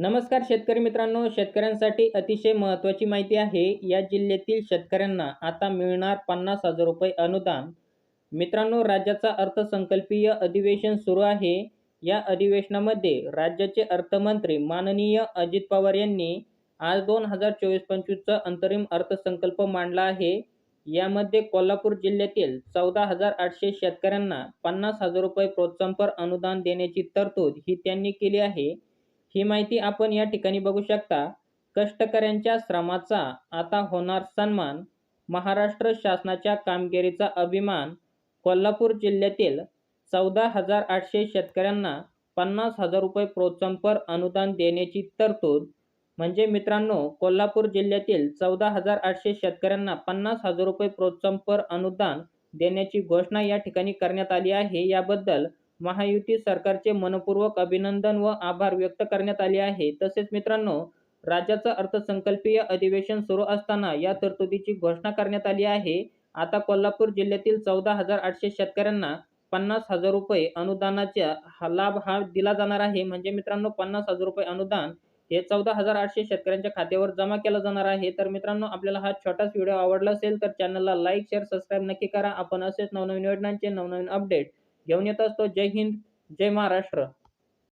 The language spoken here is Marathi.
नमस्कार शेतकरी मित्रांनो शेतकऱ्यांसाठी अतिशय महत्त्वाची माहिती आहे या जिल्ह्यातील शेतकऱ्यांना आता मिळणार पन्नास हजार रुपये अनुदान. मित्रांनो राज्याचा अर्थसंकल्पीय अधिवेशन सुरू आहे. या अधिवेशनामध्ये राज्याचे अर्थमंत्री माननीय अजित पवार यांनी आज दोन हजार चोवीस पंचवीसचा अंतरिम अर्थसंकल्प मांडला आहे. यामध्ये कोल्हापूर जिल्ह्यातील चौदा हजार आठशे शेतकऱ्यांना पन्नास हजार रुपये प्रोत्साहनपर अनुदान देण्याची तरतूद ही त्यांनी केली आहे. ही माहिती आपण या ठिकाणी बघू शकता. कष्टकऱ्यांच्या श्रमाचा आता होणार सन्मान महाराष्ट्र शासनाच्या कामगिरीचा अभिमान कोल्हापूर जिल्ह्यातील चौदा हजार आठशे शेतकऱ्यांना पन्नास हजार रुपये प्रोत्साहनपर अनुदान देण्याची तरतूद. म्हणजे मित्रांनो कोल्हापूर जिल्ह्यातील चौदा हजार आठशे शेतकऱ्यांना पन्नास हजार रुपये प्रोत्साहनपर अनुदान देण्याची घोषणा या ठिकाणी करण्यात आली आहे. याबद्दल महायुती सरकारचे मनपूर्वक अभिनंदन व आभार व्यक्त करण्यात आले आहे. तसेच मित्रांनो राज्याचं अर्थसंकल्पीय अधिवेशन सुरू असताना या तरतुदीची घोषणा करण्यात आली आहे. आता कोल्हापूर जिल्ह्यातील चौदा हजार आठशे शेतकऱ्यांना पन्नास हजार रुपये अनुदानाचा लाभ हा दिला जाणार आहे. म्हणजे मित्रांनो पन्नास हजार रुपये अनुदान हे चौदा हजार आठशे शेतकऱ्यांच्या खात्यावर जमा केलं जाणार आहे. तर मित्रांनो आपल्याला हा छोटाच व्हिडिओ आवडला असेल तर चॅनलला लाईक शेअर सबस्क्राईब नक्की करा. आपण असेच नवनवीन योजनांचे नवनवीन अपडेट घेऊन येत असतो. जय हिंद जय महाराष्ट्र.